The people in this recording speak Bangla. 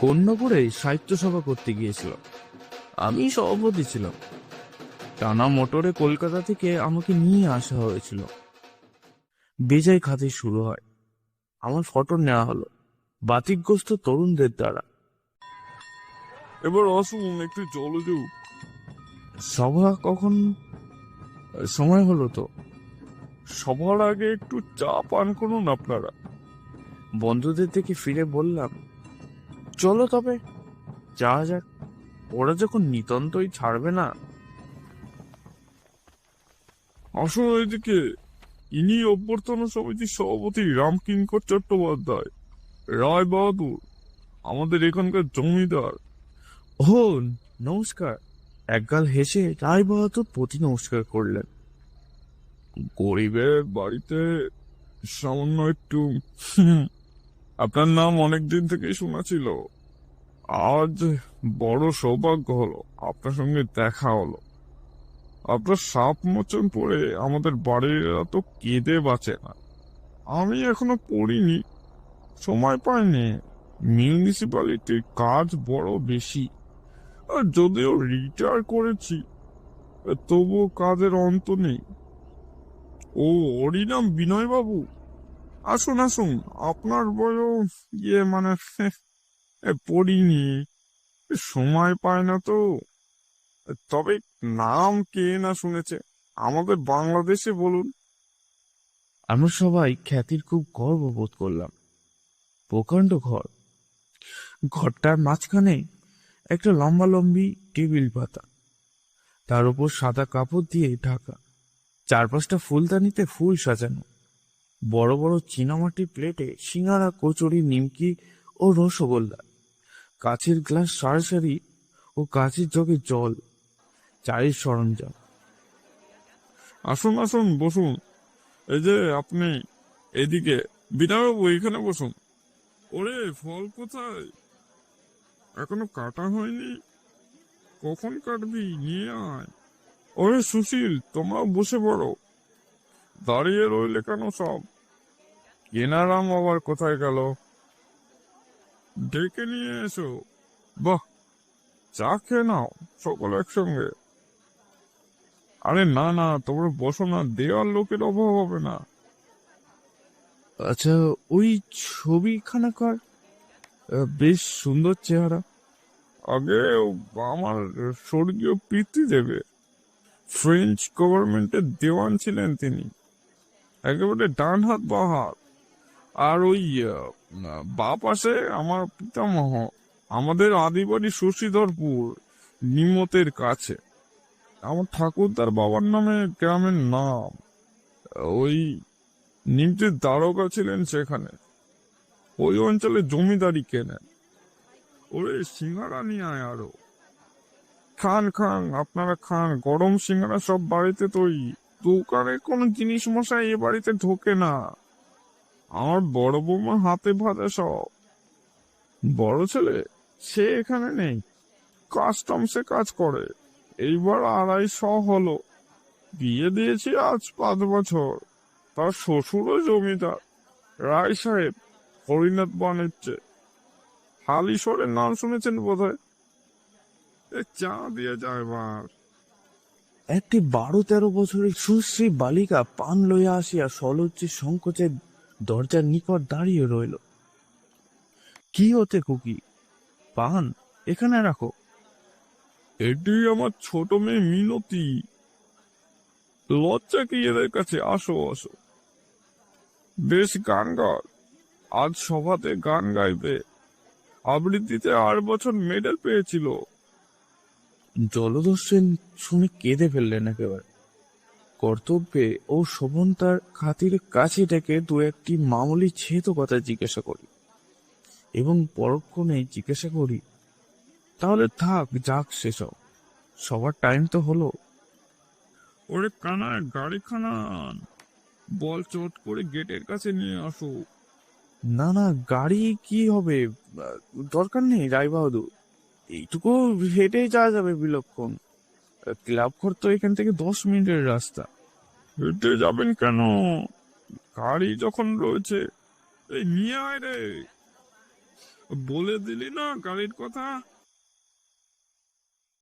কন্যাপুরে সাহিত্য সভা করতে গিয়েছিল। আমি সভাপতি ছিলাম। টানা মোটরে কলকাতা থেকে আমাকে নিয়ে আসা হয়েছিল। বেজায় খাতে শুরু হয়। আমার ফটো নেওয়া হলো। বাতিকগ্রস্ত তরুণদের দ্বারা। এবার আসুন একটু জলে যাও সভা কখন? সময় হলো তো। সবার আগে একটু চা পান করুন আপনারা। বন্ধুদের থেকে ফিরে বললাম চলো তবে। যাওয়া যাক। ওরা যখন নিতান্তই ছাড়বে না। আসুন এদিকে। ইনি অভ্যর্থনা সমিতির সভাপতি রামকিঙ্কর চট্টোপাধ্যায়। রায় বাহাদুর আমাদের এখানকার জমিদার। ও নমস্কার। একগাল হেসে রায় বাহাদুর প্রতি নমস্কার করলেন। গরিবের বাড়িতে সামান্য একটু আপনার নাম অনেক দিন থেকেই শোনা ছিল। আজ বড় সৌভাগ্য হলো, আপনার সঙ্গে দেখা হলো। আপনার সাপ মোচন পড়ে আমাদের বাড়ির তো কেঁদে বাঁচে না। আমি এখনও পড়িনি, সময় পাইনি। মিউনিসিপ্যালিটির কাজ বড় বেশি। আর যদিও রিটায়ার করেছি, তবুও কাজের অন্ত নেই। ও, ওরই নাম বিনয় বাবু আসুন আসুন। আপনার বয়স ইয়ে মানে পড়িনি। সময় পায় না তো। তবে নাম কে না শুনেছে? আমাদের বাংলাদেশে বলুন। আমরা সবাই খ্যাতির খুব গর্ব বোধ করলাম। প্রকাণ্ড ঘর। ঘরটার মাঝখানে একটা লম্বা লম্বি টেবিল পাতা। তার উপর সাদা কাপড় দিয়ে ঢাকা। চারপাশটা ফুলদানিতে ফুল সাজানো। বড় বড় চীনামাটির প্লেটে সিঙ্গারা, কচুরি, নিমকি ও রসগোল্লা। কাচের গ্লাস সারি সারি ও কাছের জগে জল। চায়ের সরঞ্জাম। আসুন আসুন, বসুন। এই যে আপনি এদিকে বিনয়বাবু এখানে বসুন। ওরে, ফল কোথায়? এখনও কাটা হয়নি। কখন কাটবি? নিয়ে আয়। ওরে, সুশীল, তোমরাও বসে পড়ো। দাঁড়িয়ে রইলে কেন সব? কেনারাম আবার কোথায় গেল? ডেকে নিয়ে এসো। বাহ চা খেয়ে নাও সকল একসঙ্গে। আরে না না তোমরা বসো না দেওয়ার লোকের অভাব হবে না। আচ্ছা ওই ছবিখানাকার বেশ সুন্দর চেহারা। আগে আমার স্বর্গীয় পিতৃ দেবে ফ্রেঞ্চ গভর্নমেন্টের দেওয়ান ছিলেন তিনি। একেবারে ডান হাত, বা হাত। আর ওই বা পাশে আমার পিতামহ, আমাদের আদিবাড়ি শশীধরপুর নিমতের কাছে। আমার ঠাকুরদার বাবার নামে গ্রামের নাম। ওই নিমতির দ্বারকা ছিলেন সেখানে। ওই অঞ্চলে জমিদারি কেনেন। ওরে সিঙ্গারা নিয়ে আয় আরও। খান খান, আপনারা খান, গরম সিঙ্গারা সব বাড়িতে তৈরি। দোকানে কোনো জিনিস মশাই এ বাড়িতে ঢোকে না। আমার বড় বৌমা হাতে ভাজা সব। বড় ছেলে, সে এখানে নেই। কাস্টমসে কাজ করে। এইবার আড়াইশ হলো। বিয়ে দিয়েছি আজ পাঁচ বছর। তার শ্বশুরও জমিদার। রায় সাহেব, হরিনাথ বাণিজ্যে। হালিশরের নাম শুনেছেন বোধহয়? এ চা দিয়ে যায় এবার। একটি বারো তেরো বছরের সুশ্রী বালিকা পান লইয়া আসিয়া সলজ্জে সংকোচের দরজার নিকট দাঁড়িয়ে রইল। কি হতে কুকি পান, এখানে রাখো। এটি আমার ছোট মেয়ে মিনতি। লজ্জা কি এদের কাছে? আসো আসো। বেশ গান আজ সভাতে গান গাইবে। আবৃত্তিতে আট বছর মেডেল পেয়েছিল। জলদস্যেন শুনে কেঁদে ফেললেন একেবারে। কর্তব্যে ও শোভন তার খাতির কাছে ডেকে দু একটি মামুলি ছেতো কথা জিজ্ঞাসা করি এবং পরক্ষণে জিজ্ঞাসা করি তাহলে থাক যাক সেসব। সবার টাইম তো হলো। ওরে কানায় গাড়ি খানান। বল চট করে গেটের কাছে নিয়ে আসো। না না গাড়ি কি হবে? দরকার নেই রায় বাহাদুর এইটুকু হেঁটেই যাওয়া যাবে বিলক্ষণ। ক্লাব ঘর তো এখান থেকে দশ মিনিটের রাস্তা। হেঁটে যাবেন কেন? গাড়ি যখন রয়েছে নিয়ে আয় রে। বলে দিলি না গাড়ির কথা?